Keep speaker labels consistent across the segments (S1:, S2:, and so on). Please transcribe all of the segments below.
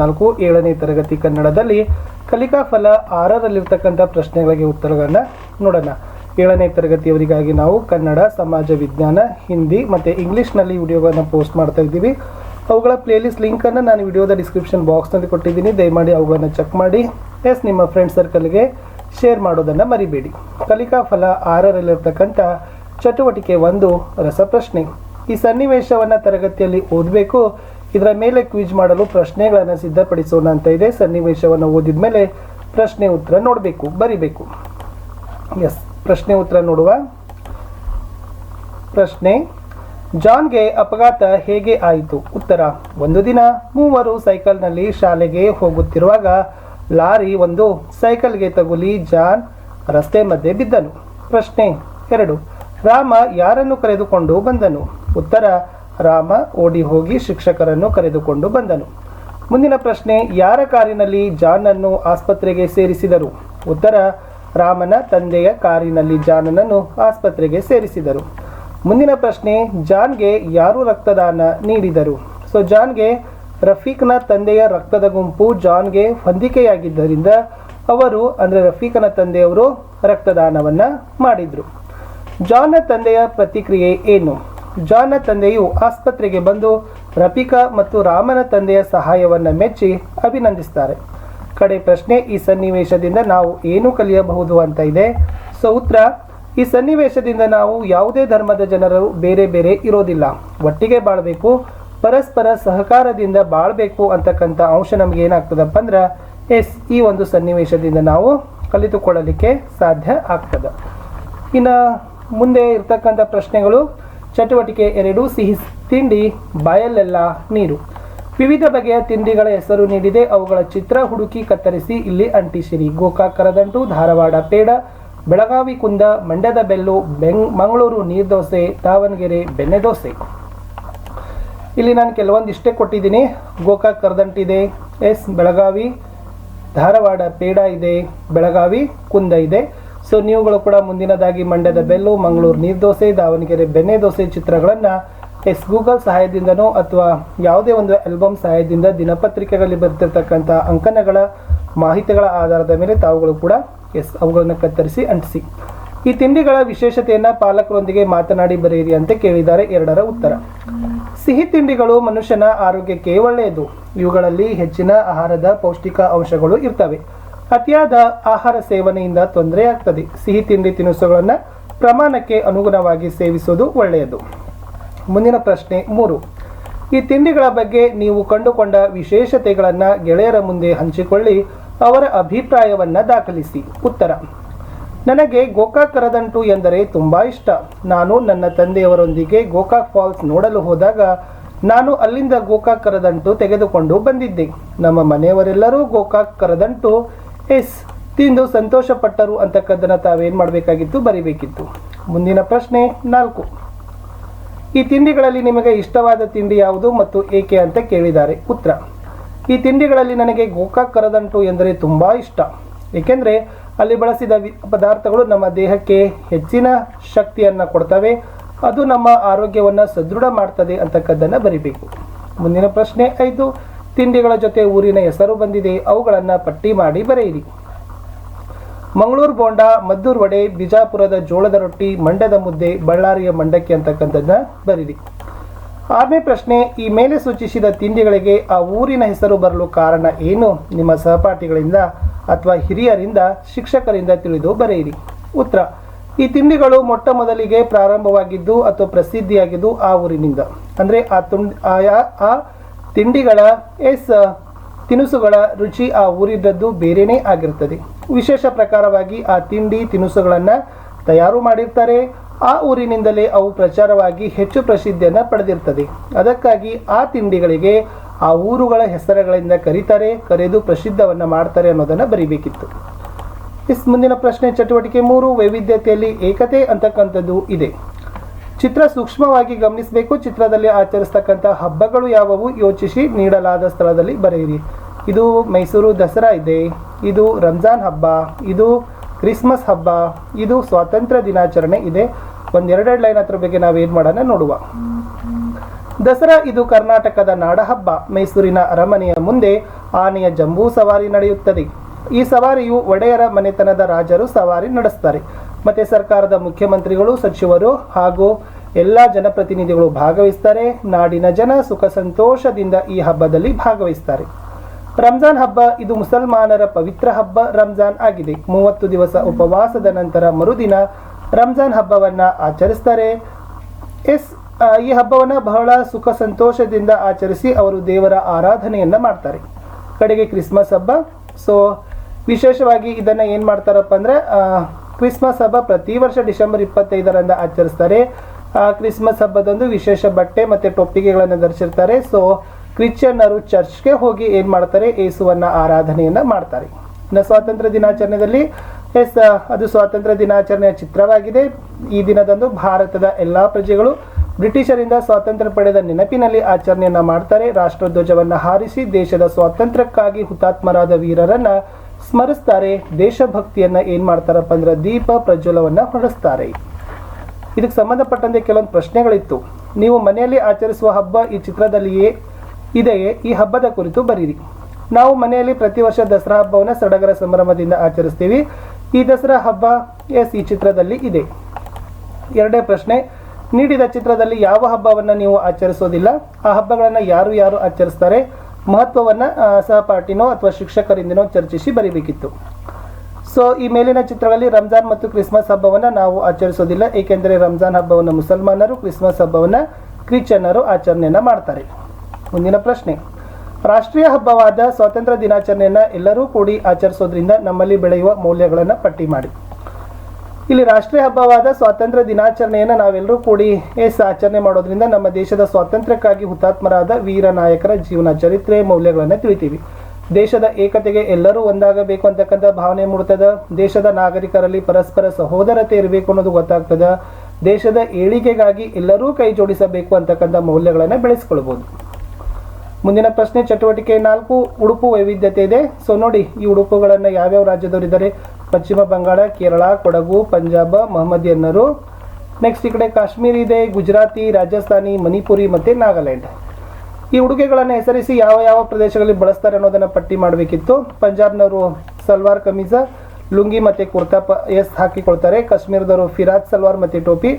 S1: ನಾಲ್ಕು ಏಳನೇ ತರಗತಿ ಕನ್ನಡದಲ್ಲಿ ಕಲಿಕಾ ಫಲ ಆರರಲ್ಲಿರ್ತಕ್ಕಂಥ ಪ್ರಶ್ನೆಗಳಿಗೆ ಉತ್ತರಗಳನ್ನು ನೋಡೋಣ. ಏಳನೇ ತರಗತಿಯವರಿಗಾಗಿ ನಾವು ಕನ್ನಡ, ಸಮಾಜ, ವಿಜ್ಞಾನ, ಹಿಂದಿ ಮತ್ತು ಇಂಗ್ಲೀಷ್ನಲ್ಲಿ ವಿಡಿಯೋಗಳನ್ನು ಪೋಸ್ಟ್ ಮಾಡ್ತಾ ಇದ್ದೀವಿ. ಅವುಗಳ ಪ್ಲೇಲಿಸ್ಟ್ ಲಿಂಕನ್ನು ನಾನು ವಿಡಿಯೋದ ಡಿಸ್ಕ್ರಿಪ್ಷನ್ ಬಾಕ್ಸ್ನಲ್ಲಿ ಕೊಟ್ಟಿದ್ದೀನಿ. ದಯಮಾಡಿ ಅವುಗಳನ್ನು ಚೆಕ್ ಮಾಡಿ. ಎಸ್, ನಿಮ್ಮ ಫ್ರೆಂಡ್ ಸರ್ಕಲ್ಗೆ ಶೇರ್ ಮಾಡೋದನ್ನು ಮರಿಬೇಡಿ. ಕಲಿಕಾ ಫಲ ಆರರಲ್ಲಿರ್ತಕ್ಕಂಥ ಚಟುವಟಿಕೆ ಒಂದು ರಸಪ್ರಶ್ನೆ. ಈ ಸನ್ನಿವೇಶವನ್ನು ತರಗತಿಯಲ್ಲಿ ಓದಬೇಕು. ಇದರ ಮೇಲೆ ಕ್ವಿಜ್ ಮಾಡಲು ಪ್ರಶ್ನೆಗಳನ್ನು ಸಿದ್ಧಪಡಿಸೋಣ ಅಂತ ಇದೆ. ಸನ್ನಿವೇಶವನ್ನು ಓದಿದ ಮೇಲೆ ಪ್ರಶ್ನೆ ಉತ್ತರ ನೋಡಬೇಕು, ಬರಿಬೇಕು. ಎಸ್ ಪ್ರಶ್ನೆ ಉತ್ತರ ನೋಡುವ. ಪ್ರಶ್ನೆ, ಜಾನ್ಗೆ ಅಪಘಾತ ಹೇಗೆ ಆಯಿತು? ಉತ್ತರ, ಒಂದು ದಿನ ಮೂವರು ಸೈಕಲ್ನಲ್ಲಿ ಶಾಲೆಗೆ ಹೋಗುತ್ತಿರುವಾಗ ಲಾರಿ ಒಂದು ಸೈಕಲ್ಗೆ ತಗುಲಿ ಜಾನ್ ರಸ್ತೆ ಮಧ್ಯೆ ಬಿದ್ದನು. ಪ್ರಶ್ನೆ ಎರಡು, ರಾಮ ಯಾರನ್ನು ಕರೆದುಕೊಂಡು ಬಂದನು? ಉತ್ತರ ರಾಮ ಓಡಿ ಹೋಗಿ ಶಿಕ್ಷಕರನ್ನು ಕರೆದುಕೊಂಡು ಬಂದನು. ಮುಂದಿನ ಪ್ರಶ್ನೆ, ಯಾರ ಕಾರಿನಲ್ಲಿ ಜಾನನ್ನು ಆಸ್ಪತ್ರೆಗೆ ಸೇರಿಸಿದರು? ಉತ್ತರ, ರಾಮನ ತಂದೆಯ ಕಾರಿನಲ್ಲಿ ಜಾನನನ್ನು ಆಸ್ಪತ್ರೆಗೆ ಸೇರಿಸಿದರು. ಮುಂದಿನ ಪ್ರಶ್ನೆ, ಜಾನ್ಗೆ ಯಾರು ರಕ್ತದಾನ ನೀಡಿದರು? ಸೊ, ಜಾನ್ಗೆ ರಫೀಕ್ನ ತಂದೆಯ ರಕ್ತದ ಗುಂಪು ಜಾನ್ಗೆ ಹೊಂದಿಕೆಯಾಗಿದ್ದರಿಂದ ಅವರು, ಅಂದರೆ ರಫೀಕನ ತಂದೆಯವರು ರಕ್ತದಾನವನ್ನು ಮಾಡಿದರು. ಜಾನ್ನ ತಂದೆಯ ಪ್ರತಿಕ್ರಿಯೆ ಏನು? ಜಾನ್ನ ತಂದೆಯು ಆಸ್ಪತ್ರೆಗೆ ಬಂದು ರಫಿಕಾ ಮತ್ತು ರಾಮನ ತಂದೆಯ ಸಹಾಯವನ್ನು ಮೆಚ್ಚಿ ಅಭಿನಂದಿಸ್ತಾರೆ. ಕಡೆ ಪ್ರಶ್ನೆ, ಈ ಸನ್ನಿವೇಶದಿಂದ ನಾವು ಏನು ಕಲಿಯಬಹುದು ಅಂತ ಇದೆ. ಸೊ ಉತ್ತರ ಈ ಸನ್ನಿವೇಶದಿಂದ ನಾವು ಯಾವುದೇ ಧರ್ಮದ ಜನರು ಬೇರೆ ಬೇರೆ ಇರೋದಿಲ್ಲ. ಒಟ್ಟಿಗೆ ಬಾಳಬೇಕು, ಪರಸ್ಪರ ಸಹಕಾರದಿಂದ ಬಾಳಬೇಕು ಅಂತಕ್ಕಂಥ ಅಂಶ ನಮ್ಗೆ ಏನಾಗ್ತದಪ್ಪ ಅಂದ್ರೆ ಎಸ್, ಈ ಒಂದು ಸನ್ನಿವೇಶದಿಂದ ನಾವು ಕಲಿತುಕೊಳ್ಳಲಿಕ್ಕೆ ಸಾಧ್ಯ ಆಗ್ತದೆ. ಇನ್ನು ಮುಂದೆ ಇರ್ತಕ್ಕಂಥ ಪ್ರಶ್ನೆಗಳು ಚಟುವಟಿಕೆ ಎರಡು, ಸಿಹಿ ತಿಂಡಿ, ಬಾಯಲ್ಲೆಲ್ಲ ನೀರು. ವಿವಿಧ ಬಗೆಯ ತಿಂಡಿಗಳ ಹೆಸರು ನೀಡಿದೆ. ಅವುಗಳ ಚಿತ್ರ ಹುಡುಕಿ ಕತ್ತರಿಸಿ ಇಲ್ಲಿ ಅಂಟಿಸಿರಿ. ಗೋಕಾಕ್ ಕರದಂಟು ಧಾರವಾಡ ಪೇಡ, ಬೆಳಗಾವಿ ಕುಂದ, ಮಂಡ್ಯದ ಬೆಲ್ಲು ಬೆಂಗ್ ಮಂಗಳೂರು ನೀರ್ದೋಸೆ ದಾವಣಗೆರೆ ಬೆಣ್ಣೆ ದೋಸೆ. ಇಲ್ಲಿ ನಾನು ಕೆಲವೊಂದಿಷ್ಟೇ ಕೊಟ್ಟಿದ್ದೀನಿ. ಗೋಕಾಕ್ ಕರದಂಟಿದೆ ಎಸ್, ಬೆಳಗಾವಿ, ಧಾರವಾಡ ಪೇಡ ಇದೆ, ಬೆಳಗಾವಿ ಕುಂದ ಇದೆ. ಸೊ ನೀವುಗಳು ಕೂಡ ಮುಂದಿನದಾಗಿ ಮಂಡ್ಯದ ಬೆಲ್ಲು, ಮಂಗಳೂರು ನೀರ್ದೋಸೆ ದಾವಣಗೆರೆ ಬೆಣ್ಣೆ ದೋಸೆ ಚಿತ್ರಗಳನ್ನು ಎಸ್ ಗೂಗಲ್ ಸಹಾಯದಿಂದನೋ ಅಥವಾ ಯಾವುದೇ ಒಂದು ಆಲ್ಬಮ್ ಸಹಾಯದಿಂದ ದಿನಪತ್ರಿಕೆಗಳಲ್ಲಿ ಬರ್ತಿರ್ತಕ್ಕಂಥ ಅಂಕಣಗಳ ಮಾಹಿತಿಗಳ ಆಧಾರದ ಮೇಲೆ ತಾವುಗಳು ಕೂಡ ಎಸ್ ಅವುಗಳನ್ನು ಕತ್ತರಿಸಿ ಅಂಟಿಸಿ. ಈ ತಿಂಡಿಗಳ ವಿಶೇಷತೆಯನ್ನು ಪಾಲಕರೊಂದಿಗೆ ಮಾತನಾಡಿ ಬರೆಯಿರಿ ಅಂತ ಕೇಳಿದ್ದಾರೆ ಎರಡರ ಉತ್ತರ. ಸಿಹಿ ತಿಂಡಿಗಳು ಮನುಷ್ಯನ ಆರೋಗ್ಯಕ್ಕೆ ಒಳ್ಳೆಯದು. ಇವುಗಳಲ್ಲಿ ಹೆಚ್ಚಿನ ಆಹಾರದ ಪೌಷ್ಟಿಕ ಅಂಶಗಳು ಇರ್ತವೆ. ಅತಿಯಾದ ಆಹಾರ ಸೇವನೆಯಿಂದ ತೊಂದರೆ ಆಗ್ತದೆ ಸಿಹಿ ತಿಂಡಿ ತಿನಿಸುಗಳನ್ನು ಪ್ರಮಾಣಕ್ಕೆ ಅನುಗುಣವಾಗಿ ಸೇವಿಸುವುದು ಒಳ್ಳೆಯದು. ಮುಂದಿನ ಪ್ರಶ್ನೆ ಮೂರು. ಈ ತಿಂಡಿಗಳ ಬಗ್ಗೆ ನೀವು ಕಂಡುಕೊಂಡ ವಿಶೇಷತೆಗಳನ್ನು ಗೆಳೆಯರ ಮುಂದೆ ಹಂಚಿಕೊಳ್ಳಿ, ಅವರ ಅಭಿಪ್ರಾಯವನ್ನು ದಾಖಲಿಸಿ. ಉತ್ತರ. ನನಗೆ ಗೋಕಾಕ್ ಕರದಂಟು ಎಂದರೆ ತುಂಬ ಇಷ್ಟ. ನಾನು ನನ್ನ ತಂದೆಯವರೊಂದಿಗೆ ಗೋಕಾಕ್ ಫಾಲ್ಸ್ ನೋಡಲು ಹೋದಾಗ ನಾನು ಅಲ್ಲಿಂದ ಗೋಕಾಕ್ ಕರದಂಟು ತೆಗೆದುಕೊಂಡು ಬಂದಿದ್ದೆ. ನಮ್ಮ ಮನೆಯವರೆಲ್ಲರೂ ಗೋಕಾಕ್ ಕರದಂಟು ಎಸ್, ತಿಂದು ಸಂತೋಷಪಟ್ಟರು ಅಂತಕ್ಕದ್ದನ್ನು ತಾವೇನು ಮಾಡಬೇಕಾಗಿತ್ತು, ಬರಿಬೇಕಿತ್ತು. ಮುಂದಿನ ಪ್ರಶ್ನೆ ನಾಲ್ಕು. ಈ ತಿಂಡಿಗಳಲ್ಲಿ ನಿಮಗೆ ಇಷ್ಟವಾದ ತಿಂಡಿ ಯಾವುದು ಮತ್ತು ಏಕೆ ಅಂತ ಕೇಳಿದ್ದಾರೆ. ಉತ್ತರ. ಈ ತಿಂಡಿಗಳಲ್ಲಿ ನನಗೆ ಗೋಕಾಕ್ ಕರದಂಟು ಎಂದರೆ ತುಂಬ ಇಷ್ಟ. ಏಕೆಂದರೆ ಅಲ್ಲಿ ಬಳಸಿದ ಪದಾರ್ಥಗಳು ನಮ್ಮ ದೇಹಕ್ಕೆ ಹೆಚ್ಚಿನ ಶಕ್ತಿಯನ್ನು ಕೊಡ್ತವೆ. ಅದು ನಮ್ಮ ಆರೋಗ್ಯವನ್ನು ಸದೃಢ ಮಾಡ್ತದೆ ಅಂತಕ್ಕದ್ದನ್ನು ಬರಿಬೇಕು. ಮುಂದಿನ ಪ್ರಶ್ನೆ ಐದು. ತಿಂಡಿಗಳ ಜೊತೆ ಊರಿನ ಹೆಸರು ಬಂದಿದೆ, ಅವುಗಳನ್ನು ಪಟ್ಟಿ ಮಾಡಿ ಬರೆಯಿರಿ. ಮಂಗಳೂರು ಬೋಂಡ, ಮದ್ದೂರು ವಡೆ, ಬಿಜಾಪುರದ ಜೋಳದ ರೊಟ್ಟಿ, ಮಂಡ್ಯದ ಮುದ್ದೆ, ಬಳ್ಳಾರಿಯ ಮಂಡಕ್ಕಿ ಅಂತಕ್ಕಂಥದ್ದನ್ನ ಬರೀರಿ ಆರನೇ ಪ್ರಶ್ನೆ, ಈ ಮೇಲೆ ಸೂಚಿಸಿದ ತಿಂಡಿಗಳಿಗೆ ಆ ಊರಿನ ಹೆಸರು ಬರಲು ಕಾರಣ ಏನು? ನಿಮ್ಮ ಸಹಪಾಠಿಗಳಿಂದ ಅಥವಾ ಹಿರಿಯರಿಂದ, ಶಿಕ್ಷಕರಿಂದ ತಿಳಿದು ಬರೆಯಿರಿ. ಉತ್ತರ, ಈ ತಿಂಡಿಗಳು ಮೊಟ್ಟ ಮೊದಲಿಗೆ ಪ್ರಾರಂಭವಾಗಿದ್ದು ಅಥವಾ ಪ್ರಸಿದ್ಧಿಯಾಗಿದ್ದು ಆ ಊರಿನಿಂದ. ಅಂದರೆ ಆ ತುಂಡ್ ಆ ತಿಂಡಿಗಳ, ಎಸ್, ತಿನಿಸುಗಳ ರುಚಿ ಆ ಊರಿದ್ದದ್ದು ಬೇರೆಯೇ ಆಗಿರ್ತದೆ ವಿಶೇಷ ಪ್ರಕಾರವಾಗಿ ಆ ತಿಂಡಿ, ತಿನಿಸುಗಳನ್ನು ತಯಾರು ಮಾಡಿರ್ತಾರೆ. ಆ ಊರಿನಿಂದಲೇ ಅವು ಪ್ರಚಾರವಾಗಿ ಹೆಚ್ಚು ಪ್ರಸಿದ್ಧಿಯನ್ನು ಪಡೆದಿರ್ತದೆ. ಅದಕ್ಕಾಗಿ ಆ ತಿಂಡಿಗಳಿಗೆ ಆ ಊರುಗಳ ಹೆಸರುಗಳಿಂದ ಕರೀತಾರೆ, ಕರೆದು ಪ್ರಸಿದ್ಧವನ್ನು ಮಾಡ್ತಾರೆ ಅನ್ನೋದನ್ನು ಬರಿಬೇಕಿತ್ತು. ಇಸ್ ಮುಂದಿನ ಪ್ರಶ್ನೆ, ಚಟುವಟಿಕೆ ಮೂರು, ವೈವಿಧ್ಯತೆಯಲ್ಲಿ ಏಕತೆ ಅಂತಕ್ಕಂಥದ್ದು ಇದೆ. ಚಿತ್ರ ಸೂಕ್ಷ್ಮವಾಗಿ ಗಮನಿಸಬೇಕು. ಚಿತ್ರದಲ್ಲಿ ಆಚರಿಸ್ತಕ್ಕಂಥ ಹಬ್ಬಗಳು ಯಾವುವು? ಯೋಚಿಸಿ ನೀಡಲಾದ ಸ್ಥಳದಲ್ಲಿ ಬರೆಯಿರಿ. ಇದು ಮೈಸೂರು ದಸರಾ ಇದೆ. ಇದು ರಂಜಾನ್ ಹಬ್ಬ. ಇದು ಕ್ರಿಸ್ಮಸ್ ಹಬ್ಬ. ಇದು ಸ್ವಾತಂತ್ರ್ಯ ದಿನಾಚರಣೆ ಇದೆ. ಒಂದೆರಡೆರಡು ಲೈನ್ ಹತ್ರ ಬಗ್ಗೆ ನಾವೇನು ಮಾಡೋಣ ನೋಡುವ. ದಸರಾ ಇದು ಕರ್ನಾಟಕದ ನಾಡಹಬ್ಬ. ಮೈಸೂರಿನ ಅರಮನೆಯ ಮುಂದೆ ಆನೆಯ ಜಂಬೂ ಸವಾರಿ ನಡೆಯುತ್ತದೆ. ಈ ಸವಾರಿಯು ಒಡೆಯರ ಮನೆತನದ ರಾಜರು ಸವಾರಿ ನಡೆಸ್ತಾರೆ. ಮತ್ತೆ ಸರ್ಕಾರದ ಮುಖ್ಯಮಂತ್ರಿಗಳು, ಸಚಿವರು ಹಾಗೂ ಎಲ್ಲ ಜನಪ್ರತಿನಿಧಿಗಳು ಭಾಗವಹಿಸ್ತಾರೆ. ನಾಡಿನ ಜನ ಸುಖ ಸಂತೋಷದಿಂದ ಈ ಹಬ್ಬದಲ್ಲಿ ಭಾಗವಹಿಸ್ತಾರೆ. ರಂಜಾನ್ ಹಬ್ಬ ಇದು ಮುಸಲ್ಮಾನರ ಪವಿತ್ರ ಹಬ್ಬ ರಂಜಾನ್ ಆಗಿದೆ. ಮೂವತ್ತು ದಿವಸ ಉಪವಾಸದ ನಂತರ ಮರುದಿನ ರಂಜಾನ್ ಹಬ್ಬವನ್ನು ಆಚರಿಸ್ತಾರೆ. ಎಸ್ ಈ ಹಬ್ಬವನ್ನ ಬಹಳ ಸುಖ ಸಂತೋಷದಿಂದ ಆಚರಿಸಿ ಅವರು ದೇವರ ಆರಾಧನೆಯನ್ನು ಮಾಡ್ತಾರೆ. ಕಡೆಗೆ ಕ್ರಿಸ್ಮಸ್ ಹಬ್ಬ. ಸೊ, ವಿಶೇಷವಾಗಿ ಇದನ್ನ ಏನು ಮಾಡ್ತಾರಪ್ಪ ಅಂದ್ರೆ ಕ್ರಿಸ್ಮಸ್ ಹಬ್ಬ ಪ್ರತಿ ವರ್ಷ ಡಿಸೆಂಬರ್ ಇಪ್ಪತ್ತೈದರಂದು ಆಚರಿಸ್ತಾರೆ. ಕ್ರಿಸ್ಮಸ್ ಹಬ್ಬದಂದು ವಿಶೇಷ ಬಟ್ಟೆ ಮತ್ತೆ ಟೊಪ್ಪಿಗೆಗಳನ್ನು ಧರಿಸಿರ್ತಾರೆ. ಸೊ ಕ್ರಿಶ್ಚಿಯನ್ನರು ಚರ್ಚ್ಗೆ ಹೋಗಿ ಏನು ಮಾಡ್ತಾರೆ? ಏಸುವನ್ನು ಆರಾಧನೆಯನ್ನ ಮಾಡ್ತಾರೆ. ಇನ್ನು ಸ್ವಾತಂತ್ರ್ಯ ದಿನಾಚರಣೆಯಲ್ಲಿ, ಎಸ್ ಅದು ಸ್ವಾತಂತ್ರ್ಯ ದಿನಾಚರಣೆಯ ಚಿತ್ರವಾಗಿದೆ. ಈ ದಿನದಂದು ಭಾರತದ ಎಲ್ಲಾ ಪ್ರಜೆಗಳು ಬ್ರಿಟಿಷರಿಂದ ಸ್ವಾತಂತ್ರ್ಯ ಪಡೆದ ನೆನಪಿನಲ್ಲಿ ಆಚರಣೆಯನ್ನ ಮಾಡ್ತಾರೆ. ರಾಷ್ಟ್ರಧ್ವಜವನ್ನ ಹಾರಿಸಿ ದೇಶದ ಸ್ವಾತಂತ್ರ್ಯಕ್ಕಾಗಿ ಹುತಾತ್ಮರಾದ ವೀರರನ್ನ ಸ್ಮರಿಸ್ತಾರೆ. ದೇಶಭಕ್ತಿಯನ್ನ ಏನ್ ಮಾಡ್ತಾರಪ್ಪ ಅಂದ್ರೆ ದೀಪ ಪ್ರಜ್ವಲವನ್ನ ಹೊರಡಿಸ್ತಾರೆ. ಇದಕ್ಕೆ ಸಂಬಂಧಪಟ್ಟಂತೆ ಕೆಲವೊಂದು ಪ್ರಶ್ನೆಗಳಿತ್ತು. ನೀವು ಮನೆಯಲ್ಲಿ ಆಚರಿಸುವ ಹಬ್ಬ ಈ ಚಿತ್ರದಲ್ಲಿಯೇ ಇದೆಯೇ? ಈ ಹಬ್ಬದ ಕುರಿತು ಬರೀರಿ. ನಾವು ಮನೆಯಲ್ಲಿ ಪ್ರತಿ ವರ್ಷ ದಸರಾ ಹಬ್ಬವನ್ನು ಸಡಗರ ಸಂಭ್ರಮದಿಂದ ಆಚರಿಸ್ತೀವಿ. ಈ ದಸರಾ ಹಬ್ಬ, ಎಸ್, ಈ ಚಿತ್ರದಲ್ಲಿ ಇದೆ. ಎರಡನೇ ಪ್ರಶ್ನೆ, ನೀಡಿದ ಚಿತ್ರದಲ್ಲಿ ಯಾವ ಹಬ್ಬವನ್ನು ನೀವು ಆಚರಿಸೋದಿಲ್ಲ? ಆ ಹಬ್ಬಗಳನ್ನು ಯಾರು ಯಾರು ಆಚರಿಸ್ತಾರೆ? ಮಹತ್ವವನ್ನು ಸಹಪಾಠಿನೋ ಅಥವಾ ಶಿಕ್ಷಕರಿಂದನೋ ಚರ್ಚಿಸಿ ಬರೀಬೇಕಿತ್ತು. ಸೊ ಈ ಮೇಲಿನ ಚಿತ್ರಗಳಲ್ಲಿ ರಂಜಾನ್ ಮತ್ತು ಕ್ರಿಸ್ಮಸ್ ಹಬ್ಬವನ್ನು ನಾವು ಆಚರಿಸೋದಿಲ್ಲ. ಏಕೆಂದರೆ ರಂಜಾನ್ ಹಬ್ಬವನ್ನು ಮುಸಲ್ಮಾನರು, ಕ್ರಿಸ್ಮಸ್ ಹಬ್ಬವನ್ನು ಕ್ರಿಶ್ಚಿಯನ್ನರು ಆಚರಣೆಯನ್ನು ಮಾಡ್ತಾರೆ. ಮುಂದಿನ ಪ್ರಶ್ನೆ. ರಾಷ್ಟ್ರೀಯ ಹಬ್ಬವಾದ ಸ್ವಾತಂತ್ರ್ಯ ದಿನಾಚರಣೆಯನ್ನು ಎಲ್ಲರೂ ಕೂಡಿ ಆಚರಿಸೋದ್ರಿಂದ ನಮ್ಮಲ್ಲಿ ಬೆಳೆಯುವ ಮೌಲ್ಯಗಳನ್ನು ಪಟ್ಟಿ ಮಾಡಿ. ಇಲ್ಲಿ ರಾಷ್ಟ್ರೀಯ ಹಬ್ಬವಾದ ಸ್ವಾತಂತ್ರ್ಯ ದಿನಾಚರಣೆಯನ್ನು ನಾವೆಲ್ಲರೂ ಕೂಡಿ ಎಸ್ ಆಚರಣೆ ಮಾಡೋದ್ರಿಂದ ನಮ್ಮ ದೇಶದ ಸ್ವಾತಂತ್ರ್ಯಕ್ಕಾಗಿ ಹುತಾತ್ಮರಾದ ವೀರ ನಾಯಕರ ಜೀವನ ಚರಿತ್ರೆ ಮೌಲ್ಯಗಳನ್ನು ತಿಳಿತೀವಿ. ದೇಶದ ಏಕತೆಗೆ ಎಲ್ಲರೂ ಒಂದಾಗಬೇಕು ಅಂತಕ್ಕಂಥ ಭಾವನೆ ಮೂಡ್ತದ ದೇಶದ ನಾಗರಿಕರಲ್ಲಿ ಪರಸ್ಪರ ಸಹೋದರತೆ ಇರಬೇಕು ಅನ್ನೋದು ಗೊತ್ತಾಗ್ತದ, ದೇಶದ ಏಳಿಗೆಗಾಗಿ ಎಲ್ಲರೂ ಕೈ ಜೋಡಿಸಬೇಕು ಅಂತಕ್ಕಂಥ ಮೌಲ್ಯಗಳನ್ನು ಬೆಳೆಸ್ಕೊಳ್ಬೋದು. ಮುಂದಿನ ಪ್ರಶ್ನೆ, ಚಟುವಟಿಕೆ ನಾಲ್ಕು, ಉಡುಪು ವೈವಿಧ್ಯತೆ ಇದೆ. ಸೊ ನೋಡಿ, ಈ ಉಡುಪುಗಳನ್ನು ಯಾವ್ಯಾವ ರಾಜ್ಯದವರಿದ್ದಾರೆ? ಪಶ್ಚಿಮ ಬಂಗಾಳ, ಕೇರಳ, ಕೊಡಗು, ಪಂಜಾಬ್, ಮಹಮ್ಮದಿಯನ್ನರು. ನೆಕ್ಸ್ಟ್ ಈ ಕಡೆ ಕಾಶ್ಮೀರ್ ಇದೆ, ಗುಜರಾತಿ, ರಾಜಸ್ಥಾನಿ, ಮಣಿಪುರಿ ಮತ್ತು ನಾಗಾಲ್ಯಾಂಡ್. ಈ ಉಡುಗೆಗಳನ್ನು ಹೆಸರಿಸಿ ಯಾವ ಯಾವ ಪ್ರದೇಶಗಳಲ್ಲಿ ಬಳಸ್ತಾರೆ ಅನ್ನೋದನ್ನು ಪಟ್ಟಿ ಮಾಡಬೇಕಿತ್ತು. ಪಂಜಾಬ್ನವರು ಸಲ್ವಾರ್ ಕಮೀಜ, ಲುಂಗಿ ಮತ್ತು ಕುರ್ತಾ ಪ, ಎಸ್ ಹಾಕಿಕೊಳ್ತಾರೆ. ಕಾಶ್ಮೀರದವರು ಫಿರಾಜ್ ಸಲ್ವಾರ್ ಮತ್ತು ಟೋಪಿ,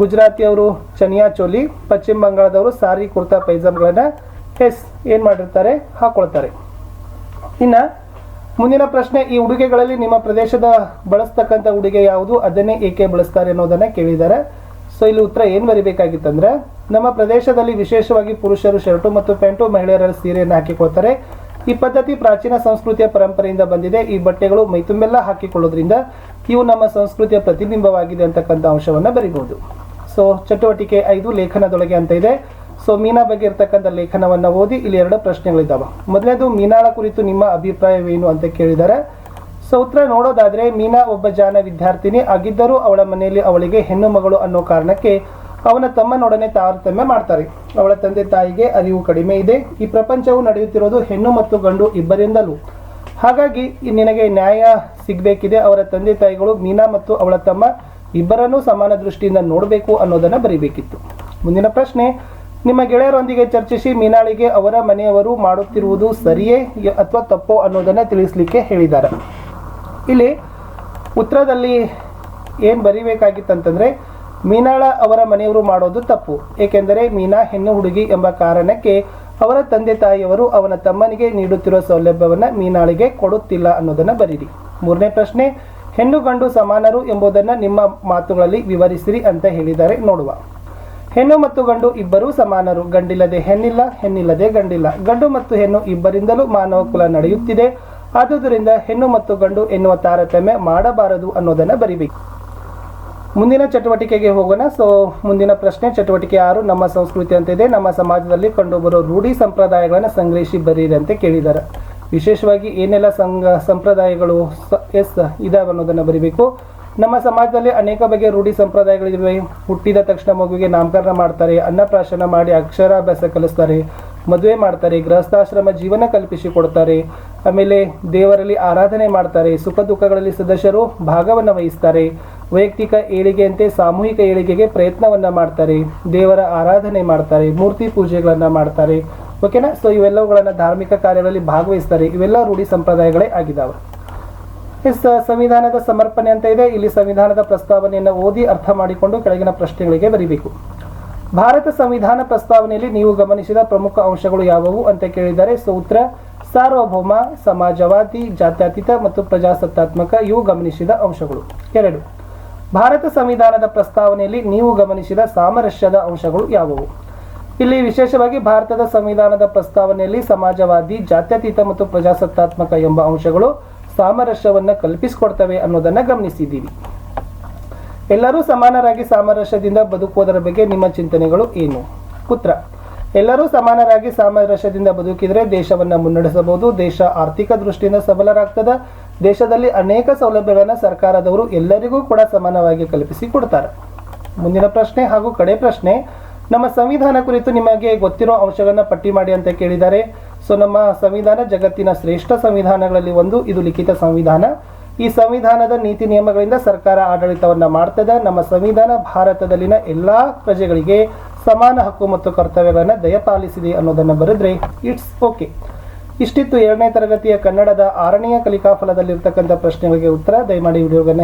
S1: ಗುಜರಾತಿಯವರು ಚನಿಯಾ ಚೋಲಿ, ಪಶ್ಚಿಮ ಬಂಗಾಳದವರು ಸಾರಿ ಕುರ್ತಾ ಪೈಜಾಮ್ಗಳನ್ನು ಎಸ್ ಏನು ಮಾಡಿರ್ತಾರೆ ಹಾಕ್ಕೊಳ್ತಾರೆ ಇನ್ನ ಮುಂದಿನ ಪ್ರಶ್ನೆ, ಈ ಉಡುಗೆಗಳಲ್ಲಿ ನಿಮ್ಮ ಪ್ರದೇಶದ ಬಳಸ್ತಕ್ಕಂಥ ಉಡುಗೆ ಯಾವುದು? ಅದನ್ನೇ ಏಕೆ ಬಳಸ್ತಾರೆ ಅನ್ನೋದನ್ನ ಕೇಳಿದ್ದಾರೆ. ಸೊ ಇಲ್ಲಿ ಉತ್ತರ ಏನ್ ಬರಿಬೇಕಾಗಿತ್ತಂದ್ರೆ, ನಮ್ಮ ಪ್ರದೇಶದಲ್ಲಿ ವಿಶೇಷವಾಗಿ ಪುರುಷರು ಶರ್ಟು ಮತ್ತು ಪ್ಯಾಂಟು ಮಹಿಳೆಯರ ಸೀರೆಯನ್ನು ಹಾಕಿಕೊಳ್ತಾರೆ. ಈ ಪದ್ಧತಿ ಪ್ರಾಚೀನ ಸಂಸ್ಕೃತಿಯ ಪರಂಪರೆಯಿಂದ ಬಂದಿದೆ. ಈ ಬಟ್ಟೆಗಳು ಮೈತುಂಬೆಲ್ಲ ಹಾಕಿಕೊಳ್ಳೋದ್ರಿಂದ ಇವು ನಮ್ಮ ಸಂಸ್ಕೃತಿಯ ಪ್ರತಿಬಿಂಬವಾಗಿದೆ ಅಂತಕ್ಕಂಥ ಅಂಶವನ್ನು ಬರಿಬಹುದು. ಸೊ ಚಟುವಟಿಕೆ ಐದು, ಲೇಖನದೊಳಗೆ ಅಂತ ಇದೆ. ಸೊ ಮೀನಾ ಬಗ್ಗೆ ಇರ್ತಕ್ಕಂಥ ಲೇಖನವನ್ನ ಓದಿ ಇಲ್ಲಿ ಎರಡು ಪ್ರಶ್ನೆಗಳಿದ್ದಾವೆ. ಮೊದಲನೇದು, ಮೀನಾಳ ಕುರಿತು ನಿಮ್ಮ ಅಭಿಪ್ರಾಯವೇನು ಅಂತ ಕೇಳಿದ್ದಾರೆ ಸೊ, ಉತ್ತರ ನೋಡೋದಾದ್ರೆ, ಮೀನಾ ಒಬ್ಬ ಜಾನ ವಿದ್ಯಾರ್ಥಿನಿ ಆಗಿದ್ದರೂ ಅವಳ ಮನೆಯಲ್ಲಿ ಅವಳಿಗೆ ಹೆಣ್ಣು ಮಗಳು ಅನ್ನೋ ಕಾರಣಕ್ಕೆ ಅವನ ತಮ್ಮನೊಡನೆ ತಾರತಮ್ಯ ಮಾಡ್ತಾರೆ. ಅವಳ ತಂದೆ ತಾಯಿಗೆ ಅರಿವು ಕಡಿಮೆ ಇದೆ. ಈ ಪ್ರಪಂಚವು ನಡೆಯುತ್ತಿರೋದು ಹೆಣ್ಣು ಮತ್ತು ಗಂಡು ಇಬ್ಬರಿಂದಲೂ. ಹಾಗಾಗಿ ನಿನಗೆ ನ್ಯಾಯ ಸಿಗಬೇಕಿದೆ. ಅವರ ತಂದೆ ತಾಯಿಗಳು ಮೀನಾ ಮತ್ತು ಅವಳ ತಮ್ಮ ಇಬ್ಬರನ್ನೂ ಸಮಾನ ದೃಷ್ಟಿಯಿಂದ ನೋಡಬೇಕು ಅನ್ನೋದನ್ನ ಬರೀಬೇಕಿತ್ತು. ಮುಂದಿನ ಪ್ರಶ್ನೆ ನಿಮ್ಮ ಗೆಳೆಯರೊಂದಿಗೆ ಚರ್ಚಿಸಿ ಮೀನಾಳಿಗೆ ಅವರ ಮನೆಯವರು ಮಾಡುತ್ತಿರುವುದು ಸರಿಯೇ ಅಥವಾ ತಪ್ಪೋ ಅನ್ನೋದನ್ನು ತಿಳಿಸಲಿಕ್ಕೆ ಹೇಳಿದ್ದಾರೆ. ಇಲ್ಲಿ ಉತ್ತರದಲ್ಲಿ ಏನು ಬರೀಬೇಕಾಗಿತ್ತಂತಂದರೆ, ಮೀನಾಳ ಅವರ ಮನೆಯವರು ಮಾಡೋದು ತಪ್ಪು. ಏಕೆಂದರೆ ಮೀನಾ ಹೆಣ್ಣು ಹುಡುಗಿ ಎಂಬ ಕಾರಣಕ್ಕೆ ಅವರ ತಂದೆ ತಾಯಿಯವರು ಅವನ ತಮ್ಮನಿಗೆ ನೀಡುತ್ತಿರುವ ಸೌಲಭ್ಯವನ್ನು ಮೀನಾಳಿಗೆ ಕೊಡುತ್ತಿಲ್ಲ ಅನ್ನೋದನ್ನು ಬರೀರಿ. ಮೂರನೇ ಪ್ರಶ್ನೆ, ಹೆಣ್ಣು ಗಂಡು ಸಮಾನರು ಎಂಬುದನ್ನು ನಿಮ್ಮ ಮಾತುಗಳಲ್ಲಿ ವಿವರಿಸಿರಿ ಅಂತ ಹೇಳಿದ್ದಾರೆ ನೋಡುವ. ಹೆಣ್ಣು ಮತ್ತು ಗಂಡು ಇಬ್ಬರೂ ಸಮಾನರು. ಗಂಡಿಲ್ಲದೆ ಹೆಣ್ಣಿಲ್ಲ, ಹೆಣ್ಣಿಲ್ಲದೆ ಗಂಡಿಲ್ಲ. ಗಂಡು ಮತ್ತು ಹೆಣ್ಣು ಇಬ್ಬರಿಂದಲೂ ಮಾನವ ಕುಲ ನಡೆಯುತ್ತಿದೆ. ಆದುದರಿಂದ ಹೆಣ್ಣು ಮತ್ತು ಗಂಡು ಎನ್ನುವ ತಾರತಮ್ಯ ಮಾಡಬಾರದು ಅನ್ನೋದನ್ನ ಬರಿಬೇಕು. ಮುಂದಿನ ಚಟುವಟಿಕೆಗೆ ಹೋಗೋಣ. ಸೊ ಮುಂದಿನ ಪ್ರಶ್ನೆ, ಚಟುವಟಿಕೆ ಆರು, ನಮ್ಮ ಸಂಸ್ಕೃತಿ ಅಂತ ಇದೆ ನಮ್ಮ ಸಮಾಜದಲ್ಲಿ ಕಂಡುಬರೋ ರೂಢಿ ಸಂಪ್ರದಾಯಗಳನ್ನು ಸಂಗ್ರಹಿಸಿ ಬರೀರಿ ಅಂತ ಕೇಳಿದ್ದಾರೆ ವಿಶೇಷವಾಗಿ ಏನೆಲ್ಲ ಸಂಘ, ಸಂಪ್ರದಾಯಗಳು ಎಸ್, ಇದಾವೆ ಅನ್ನೋದನ್ನು ಬರಿಬೇಕು. ನಮ್ಮ ಸಮಾಜದಲ್ಲಿ ಅನೇಕ ಬಗೆಯ ರೂಢಿ ಸಂಪ್ರದಾಯಗಳಿವೆ. ಹುಟ್ಟಿದ ತಕ್ಷಣ ಮಗುವಿಗೆ ನಾಮಕರಣ ಮಾಡ್ತಾರೆ ಅನ್ನಪ್ರಾಶನ ಮಾಡಿ ಅಕ್ಷರಾಭ್ಯಾಸ ಕಲಿಸ್ತಾರೆ, ಮದುವೆ ಮಾಡ್ತಾರೆ, ಗೃಹಸ್ಥಾಶ್ರಮ ಜೀವನ ಕಲ್ಪಿಸಿ ಕೊಡ್ತಾರೆ ಆಮೇಲೆ ದೇವರಲ್ಲಿ ಆರಾಧನೆ ಮಾಡ್ತಾರೆ, ಸುಖ ದುಃಖಗಳಲ್ಲಿ ಸದಸ್ಯರು ಭಾಗವನ್ನು ವಹಿಸ್ತಾರೆ. ವೈಯಕ್ತಿಕ ಏಳಿಗೆಯಂತೆ ಸಾಮೂಹಿಕ ಏಳಿಗೆಗೆ ಪ್ರಯತ್ನವನ್ನ ಮಾಡ್ತಾರೆ. ದೇವರ ಆರಾಧನೆ ಮಾಡ್ತಾರೆ, ಮೂರ್ತಿ ಪೂಜೆಗಳನ್ನು ಮಾಡ್ತಾರೆ. ಓಕೆನಾ? ಸೊ ಇವೆಲ್ಲವುಗಳನ್ನು ಧಾರ್ಮಿಕ ಕಾರ್ಯಗಳಲ್ಲಿ ಭಾಗವಹಿಸ್ತಾರೆ. ಇವೆಲ್ಲ ರೂಢಿ ಸಂಪ್ರದಾಯಗಳೇ ಆಗಿದ್ದಾವೆ ಸಂವಿಧಾನದ ಸಮರ್ಪಣೆ ಅಂತ ಇದೆ. ಇಲ್ಲಿ ಸಂವಿಧಾನದ ಪ್ರಸ್ತಾವನೆಯನ್ನು ಓದಿ ಅರ್ಥ ಮಾಡಿಕೊಂಡು ಕೆಳಗಿನ ಪ್ರಶ್ನೆಗಳಿಗೆ ಬರೀಬೇಕು. ಭಾರತ ಸಂವಿಧಾನ ಪ್ರಸ್ತಾವನೆಯಲ್ಲಿ ನೀವು ಗಮನಿಸಿದ ಪ್ರಮುಖ ಅಂಶಗಳು ಯಾವುವು ಅಂತ ಕೇಳಿದರೆ, ಸೂತ್ರ, ಸಾರ್ವಭೌಮ, ಸಮಾಜವಾದಿ, ಜಾತ್ಯತೀತ ಮತ್ತು ಪ್ರಜಾಸತ್ತಾತ್ಮಕ ಇವು ಗಮನಿಸಿದ ಅಂಶಗಳು. ಎರಡು. ಭಾರತ ಸಂವಿಧಾನದ ಪ್ರಸ್ತಾವನೆಯಲ್ಲಿ ನೀವು ಗಮನಿಸಿದ ಸಾಮರಸ್ಯದ ಅಂಶಗಳು ಯಾವುವು? ಇಲ್ಲಿ ವಿಶೇಷವಾಗಿ ಭಾರತದ ಸಂವಿಧಾನದ ಪ್ರಸ್ತಾವನೆಯಲ್ಲಿ ಸಮಾಜವಾದಿ, ಜಾತ್ಯತೀತ ಮತ್ತು ಪ್ರಜಾಸತ್ತಾತ್ಮಕ ಎಂಬ ಅಂಶಗಳು ಸಾಮರಸ್ಯವನ್ನು ಕಲ್ಪಿಸಿಕೊಡ್ತವೆ ಅನ್ನೋದನ್ನ ಗಮನಿಸಿದ್ದೀವಿ. ಎಲ್ಲರೂ ಸಮಾನರಾಗಿ ಸಾಮರಸ್ಯದಿಂದ ಬದುಕುವುದರ ಬಗ್ಗೆ ನಿಮ್ಮ ಚಿಂತನೆಗಳು ಏನು? ಪುತ್ರ ಎಲ್ಲರೂ ಸಮಾನರಾಗಿ ಸಾಮರಸ್ಯದಿಂದ ಬದುಕಿದರೆ ದೇಶವನ್ನ ಮುನ್ನಡೆಸಬಹುದು. ದೇಶ ಆರ್ಥಿಕ ದೃಷ್ಟಿಯಿಂದ ಸಬಲರಾಗ್ತದ. ದೇಶದಲ್ಲಿ ಅನೇಕ ಸೌಲಭ್ಯಗಳನ್ನು ಸರ್ಕಾರದವರು ಎಲ್ಲರಿಗೂ ಕೂಡ ಸಮಾನವಾಗಿ ಕಲ್ಪಿಸಿ ಕೊಡ್ತಾರೆ. ಮುಂದಿನ ಪ್ರಶ್ನೆ ಹಾಗೂ ಕಡೆ ಪ್ರಶ್ನೆ. ನಮ್ಮ ಸಂವಿಧಾನ ಕುರಿತು ನಿಮಗೆ ಗೊತ್ತಿರೋ ಅಂಶಗಳನ್ನ ಪಟ್ಟಿ ಮಾಡಿ ಅಂತ ಕೇಳಿದ್ದಾರೆ. ಸೊ ನಮ್ಮ ಸಂವಿಧಾನ ಜಗತ್ತಿನ ಶ್ರೇಷ್ಠ ಸಂವಿಧಾನಗಳಲ್ಲಿ ಒಂದು, ಇದು ಲಿಖಿತ ಸಂವಿಧಾನ. ಈ ಸಂವಿಧಾನದ ನೀತಿ ನಿಯಮಗಳಿಂದ ಸರ್ಕಾರ ಆಡಳಿತವನ್ನ ಮಾಡ್ತದೆ. ನಮ್ಮ ಸಂವಿಧಾನ ಭಾರತದಲ್ಲಿನ ಎಲ್ಲಾ ಪ್ರಜೆಗಳಿಗೆ ಸಮಾನ ಹಕ್ಕು ಮತ್ತು ಕರ್ತವ್ಯಗಳನ್ನು ದಯಪಾಲಿಸಿದೆ ಅನ್ನೋದನ್ನು ಬರೆದ್ರೆ ಇಟ್ಸ್ ಓಕೆ ಇಷ್ಟಿತ್ತು ಎರಡನೇ ತರಗತಿಯ ಕನ್ನಡದ ಆರನೆಯ ಕಲಿಕಾ ಫಲದಲ್ಲಿರ್ತಕ್ಕಂಥ ಪ್ರಶ್ನೆಗಳಿಗೆ ಉತ್ತರ. ದಯಮಾಡಿ ವಿಡಿಯೋಗನ್ನ